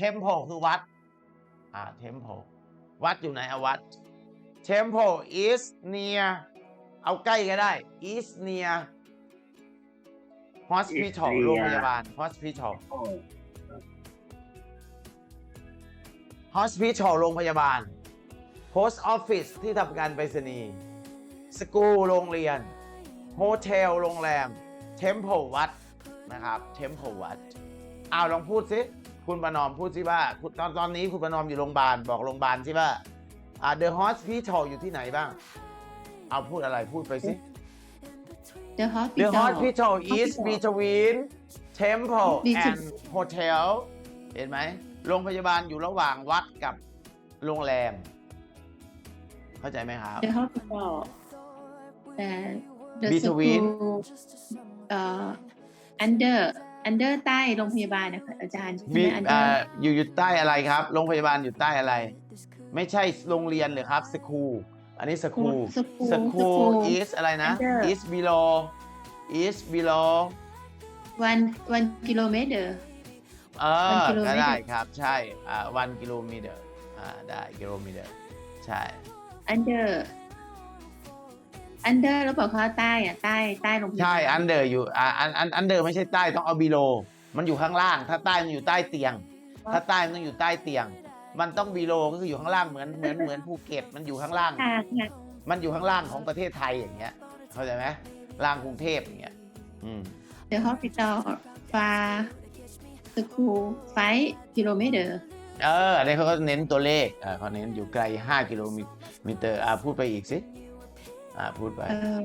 temple คือวัดอ่า temple วัดอยู่ไหนอะวัด temple is near เอาใกล้ก็ได้ is near hospital Is near โรงพยาบาล hospital hospital โรงพยาบาล post office ที่ทำการไปรษณีย์ school โรงเรียน hotel โรงแรม temple วัดนะครับ temple วัดเอาลองพูดสิ คุณประนอมพูดสิว่าคุณตอนตอนนี้คุณประนอมอยู่โรงพยาบาลบอกโรงพยาบาลสิว่าอ่า the hospital อยู่ที่ไหนบ้าง เอาพูดอะไรพูดไปสิ The The hospital hospital is Hospital between temple Between- and hotel เห็นไหมโรงพยาบาลอยู่ระหว่างวัดกับโรงแรม เข้าใจไหมครับ The hospital and the Between school เอ่อ under under ใต้โรงพยาบาลนะคะอาจารย์ใช่ไหมีมอ่า under อยู่อยู่ใต้อะไรครับ โรงพยาบาลอยู่ใต้อะไร ไม่ใช่โรงเรียนเลยครับ school อันนี้ school school school school is อะไรนะ Under is below is below one one kilometer เออ One kilometer ก็ได้ครับ ใช่ อ่า one kilometer อ่า ได้ kilometer ใช่ under under แล้วบอกเขาใต้อะใต้ใต้โรงพยาบาลใช่ under อยู่อ่าอันอัน under ไม่ใช่ใต้ต้องเอา below มันอยู่ข้างล่าง ถ้าใต้มันอยู่ใต้เตียง ถ้าใต้มันต้องอยู่ใต้เตียง มันต้อง below ก็คืออยู่ข้างล่างเหมือนเหมือนเหมือนภูเก็ตมันอยู่ข้างล่าง ค่ะค่ะมันอยู่ข้างล่างของประเทศไทยอย่างเงี้ย เข้าใจไหมล่างกรุงเทพอย่างเงี้ยอืม The hospital far school five kilometer เอออันนี้เขาก็เน้นตัวเลขอ่าเขาเน้นอยู่ไกล 5 กิโลเมตรอ่าพูดไปอีกสิ อ่าพูดไปเออ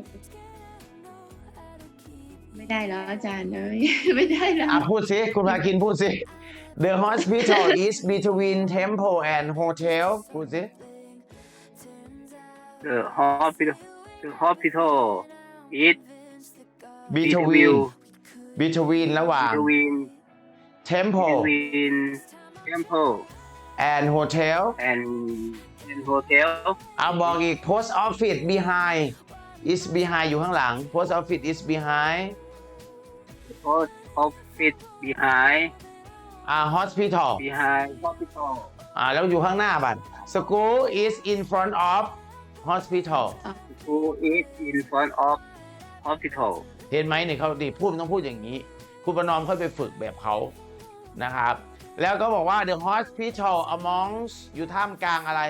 ไม่ได้แล้วอาจารย์เลย ไม่ได้แล้ว อ่าพูดสิ คุณพาคินพูดสิ The hospital is between temple and hotel พูดสิ The hospital the hospital is between between ระหว่าง between temple between temple and hotel and and hotel เอาบอกอีก post office behind is behind อยู่ข้างหลัง post office is behind post office behind อ่า hospital behind hospital อ่าแล้วอยู่ข้างหน้าบัตร school is in front of hospital school is in front of hospital เห็นไหมเนี่ยเขาดิพูดมันต้องพูดอย่างนี้ คุณประนอมค่อยไปฝึกแบบเขานะครับ แล้วก็บอกว่า the hospital amongst อยู่ท่ามกลางอะไร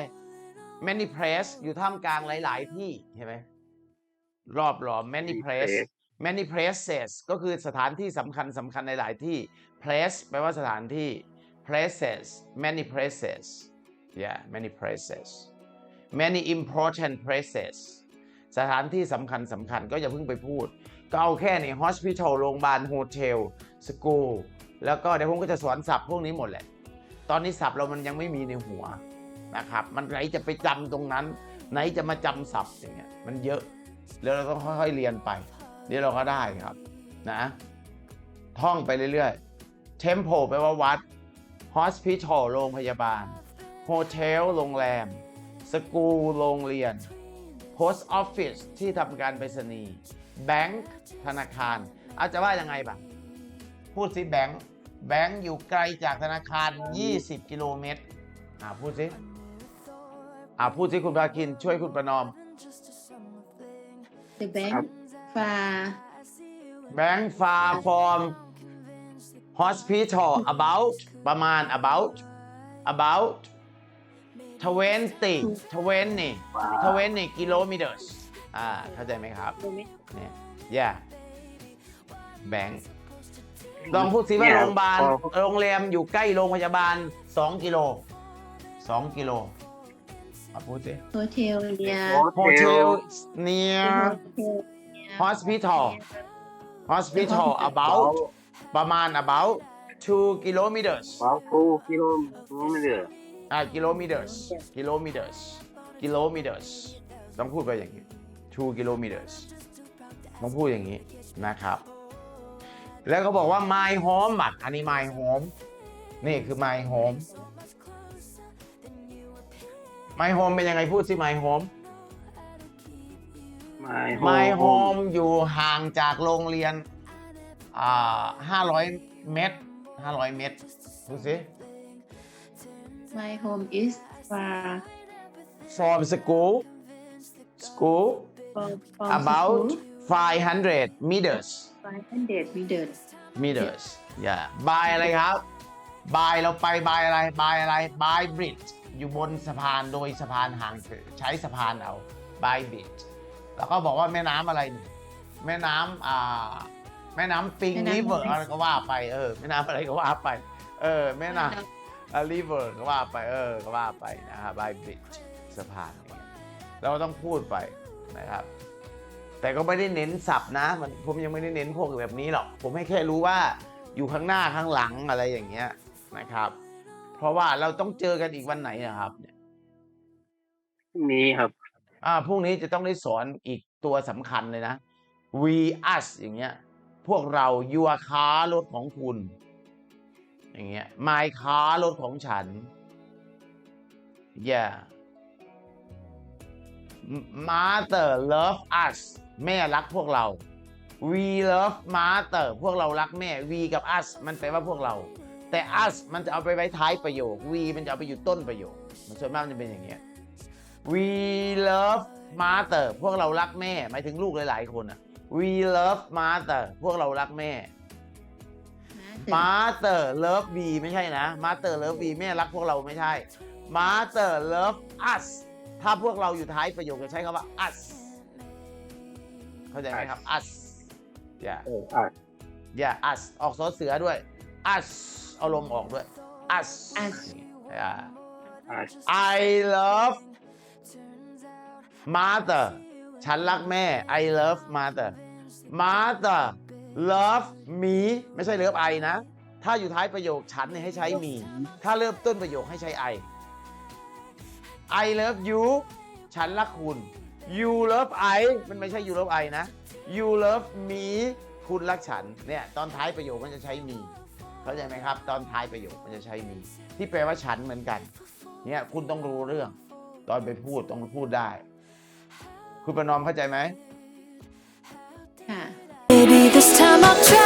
many place อยู่ท่ามกลางหลาย ๆ ที่เห็นไหมรอบล้อม many place many places ก็คือสถานที่สำคัญสำคัญในหลายที่ place แปลว่าสถานที่ places many places yeah many places many important places สถานที่สำคัญสำคัญก็อย่าเพิ่งไปพูด ก็เอาแค่ใน hospital โรงพยาบาล hotel school แล้วก็เดี๋ยวผมก็จะสอนศัพท์พวกนี้หมดแหละ ตอนนี้ศัพท์เรามันยังไม่มีในหัว นะครับ มันไหนจะไปจำตรงนั้น ไหนจะมาจำศัพท์อย่างเงี้ยมันเยอะ แล้วเราต้องค่อยๆเรียนไปเดี๋ยวเราก็ได้ครับนะท่องไปเรื่อยๆ temple แปลว่าวัด hospital โรงพยาบาล hotel โรงแรม school โรงเรียน post office ที่ทำการไปรษณีย์ bank ธนาคาร อาจจะว่ายังไงบ้างพูดสิแบงค์แบงค์อยู่ไกลจากธนาคาร 20 กิโลเมตรอ่าพูดสิ อ่าพูดสิคุณภาคินช่วยคุณประนอม The bank ครับ far bank far from hospital about ประมาณ about about 20 20 20 kilometers อ่า เข้าใจไหมครับ เนี่ย yeah bank ลองพูดสิว่าเนี่ยโรงพยาบาลพอโรงแรมอยู่ใกล้โรงพยาบาล 2 กิโล 2 กิโล อะพูดสิ hotel near hotel the near hotel near hospital hospital about ประมาณ about 2 kilometers about two kilometer อ่า kilometers kilometers kilometers ต้องพูดไปอย่างนี้2 kilometers ต้องพูดอย่างนี้นะครับ แล้วก็บอกว่า my home บัตรอันนี้ my home นี่คือ my home my home เป็นยังไงพูดสิ my home my my home home อยู่ห่างจากโรงเรียนอ่า500 เมตร 500 เมตรดูสิ my home is far from school school from, from about school 500 meters 500 meters meters yeah by อะไรครับ by เราไป by อะไร by อะไร by bridge อยู่บนสะพานโดยสะพานหางเสือใช้สะพานเอา by bridge แล้วก็บอกว่าแม่น้ำอะไรนี่แม่น้ำอ่าแม่น้ำปิงแม่น้ำ river อะไรอะไรก็ว่าไปเออแม่น้ำอะไรก็ว่าไป เออแม่น้ำ a river ก็ว่าไปเออก็ว่าไปนะครับ by bridge สะพานอย่างเงี้ยเราต้องพูดไปนะครับ แต่ก็ไม่ได้เน้นสับนะมันผมยังไม่ได้เน้นพวกแบบนี้หรอก ผมให้แค่รู้ว่าอยู่ข้างหน้าข้างหลังอะไรอย่างเงี้ยนะครับ เพราะว่าเราต้องเจอกันอีกวันไหนนะครับ เนี่ยพรุ่งนี้ครับ อ่าพรุ่งนี้จะต้องได้สอนอีกตัวสำคัญเลยนะ we us อย่างเงี้ย พวกเรา your car รถของคุณ อย่างเงี้ย my car รถของฉัน yeah mother love us แม่รักพวกเรา we love mother พวกเรารักแม่ we กับ us มันแปลว่าพวกเรา แต่ us มันจะเอาไปไว้ท้ายประโยค we มันจะเอาไปอยู่ต้นประโยค มันส่วนมากมันจะเป็นอย่างเงี้ย we love mother พวกเรารักแม่ หมายถึงลูกหลาย ๆ คนอะ we love mother พวกเรารักแม่ mother love we ไม่ใช่นะ mother love we แม่รักพวกเราไม่ใช่ mother love us ถ้าพวกเราอยู่ท้ายประโยคจะใช้คำว่า us เข้าใจไหมครับ us yeah เอออะ yeah us ออกซอเสือด้วย us เอาลมออกด้วย us us yeah อะ I love mother ฉันรักแม่ I love mother mother love me ไม่ใช่ love I นะ ถ้าอยู่ท้ายประโยคฉันเนี่ยให้ใช้ me ถ้าเริ่มต้นประโยคให้ใช้ I I love you ฉันรักคุณ you love I มันไม่ใช่ you love I นะ you love me คุณรักฉัน เนี่ย ตอนท้ายประโยคมันจะใช้ me เข้าใจไหมครับ ตอนท้ายประโยคมันจะใช้ me ที่แปลว่าฉันเหมือนกัน เนี่ยคุณต้องรู้เรื่อง ตอนไปพูดต้องพูดได้ คุณประนอมเข้าใจไหมค่ะ Maybe this time I'll try